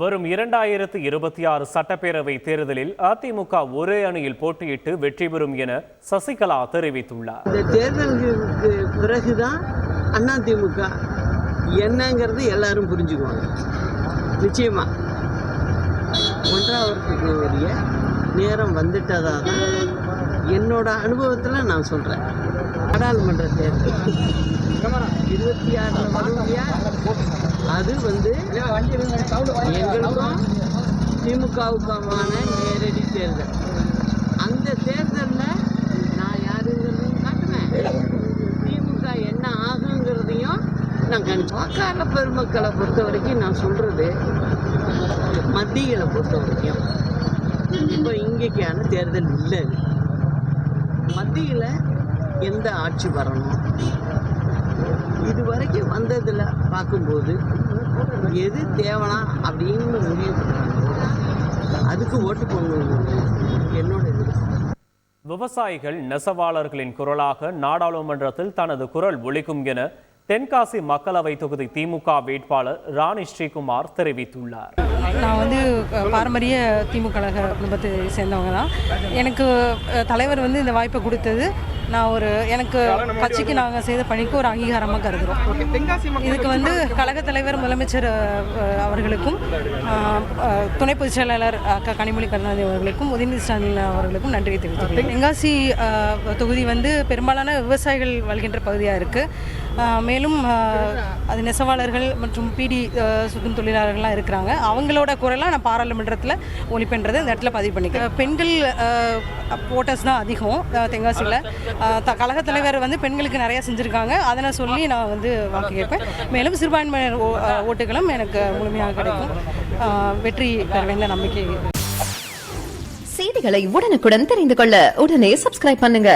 வரும் இரண்டாயிரத்து இருபத்தி ஆறு சட்டப்பேரவை தேர்தலில் அதிமுக ஒரே அணியில் போட்டியிட்டு வெற்றி பெறும் என சசிகலா தெரிவித்துள்ளார். இந்த தேர்தலுக்கு பிறகுதான் அதிமுக என்னங்கிறது எல்லாரும் புரிஞ்சுக்குவாங்க. நிச்சயமா. ஒன்றாவதுக்கு உரிய நேரம் வந்துட்டதாக தான் என்னோட அனுபவத்தில் நான் சொல்கிறேன் நாடாளுமன்ற தேர்தல். இருபத்தி ஆறில் அது வந்து எங்களுக்கும் திமுகவுக்குமான நேரடி தேர்தல். அந்த தேர்தலில் நான் யாருங்கிறதையும் காட்டுவேன். திமுக என்ன ஆகுங்கிறதையும் நான் கணிச்சு வாக்காள பெருமக்களை பொறுத்த வரைக்கும் நான் சொல்கிறது மத்தியில் பொறுத்த வரைக்கும். இப்போ இங்கேக்கான தேர்தல் இல்லை மத்தியில் எந்த ஆட்சி வரணும்? இது வரைக்கும் வந்ததில் பார்க்கும்போது எது தேவனா அப்படின்னு முடிவு பண்ணுறாங்களோ அதுக்கு ஓட்டு போடணும் என்னோட இது. விவசாயிகள் நெசவாளர்களின் குரலாக நாடாளுமன்றத்தில் தனது குரல் ஒழிக்கும் என தென்காசி மக்களவை தொகுதி திமுக வேட்பாளர் ராணி ஸ்ரீகுமார் தெரிவித்துள்ளார். நான் வந்து பாரம்பரிய திமுக கழக குடும்பத்தை சேர்ந்தவங்க தான். எனக்கு தலைவர் வந்து இந்த வாய்ப்பை கொடுத்தது. நான் ஒரு எனக்கு கட்சிக்கு நாங்கள் செய்த பணிக்கு ஒரு அங்கீகாரமாக கருதுகிறோம் இதுக்கு வந்து கழக தலைவர் முதலமைச்சர் அவர்களுக்கும் துணை பொதுச் செயலாளர் அக்கா கனிமொழி கருணாநிதி அவர்களுக்கும் உதயநிதி ஸ்டாலின் அவர்களுக்கும் நன்றியை தெரிவித்துள்ளேன் தென்காசி தொகுதி வந்து பெரும்பாலான விவசாயிகள் வாழ்கின்ற பகுதியாக இருக்குது மேலும் அது நெசவாளர்கள் மற்றும் பிடி சுற்றும் தொழிலாளர்கள்லாம் இருக்கிறாங்க. அவங்களோட குரலாக நான் பாராளுமன்றத்தில் ஒழிப்புன்றதை இந்த இடத்துல பதிவு பண்ணிக்கிறேன். பெண்கள் ஓட்டர்ஸ் தான் அதிகம் தென்காசியில். த கழக தலைவர் வந்து பெண்களுக்கு நிறையா செஞ்சுருக்காங்க. அதனை சொல்லி நான் வந்து வாக்கு கேட்பேன். மேலும் சிறுபான்மையினர் ஓட்டுகளும் எனக்கு முழுமையாக கிடைக்கும். வெற்றி பெறுவேன் நம்பிக்கை. செய்திகளை உடனுக்குடன் தெரிந்து கொள்ள உடனே சப்ஸ்கிரைப் பண்ணுங்க.